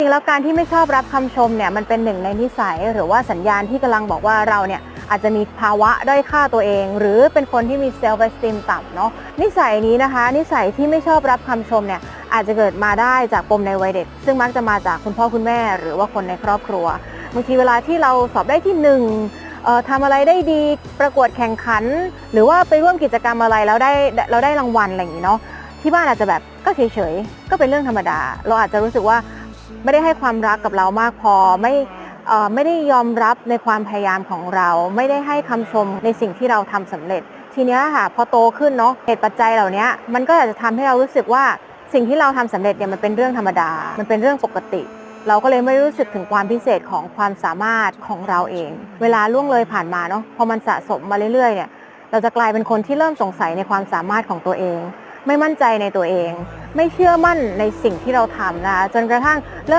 จริงแล้วการที่ไม่ชอบรับคำชมเนี่ยมันเป็นหนึ่งในนิสัยหรือว่าสัญญาณที่กำลังบอกว่าเราเนี่ยอาจจะมีภาวะด้อยค่าตัวเอง หรือเป็นคนที่มีเซลฟ์ e อ t ติมต่ำเนาะนิสัยนี้นะคะ นิสัยที่ไม่ชอบรับคำชมเนี่ยอาจจะเกิดมาได้จากปมในวัยเด็ก ซึ่งมักจะมาจากคุณพ่อคุณแม่ หรือว่าคนในครอบครัวบางทีเวลาที่เราสอบได้ที่หนึ่งทำอะไรได้ดีประกวดแข่งขัน หรือว่าไปร่วมกิจกรรมอะไรแล้วได้เราได้รางวัลอะไรอย่างนี้เนาะที่บ้านอาจจะแบบก็เฉยๆก็เป็นเรื่องธรรมดา เราอาจจะรู้สึกว่า ไม่ได้ให้ความรักกับเรามากพอไม่ไม่ได้ยอมรับในความพยายามของเรา ไม่ได้ให้คำชมในสิ่งที่เราทำสำเร็จ ทีนี้ค่ะพอโตขึ้นเนาะเหตุปัจจัยเหล่านี้มันก็อาจจะทำให้เรารู้สึกว่าสิ่งที่เราทำสำเร็จเนี่ยมันเป็นเรื่องธรรมดา มันเป็นเรื่องปกติ เราก็เลยไม่รู้สึกถึงความพิเศษของความสามารถของเราเอง เวลาล่วงเลยผ่านมาเนาะพอมันสะสมมาเรื่อยๆเนี่ยเราจะกลายเป็นคนที่เริ่มสงสัยในความสามารถของตัวเอง ไม่มั่นใจในตัวเอง ไม่เชื่อมั่นในสิ่งที่เราทำนะคะจนกระทั่งเริ่ม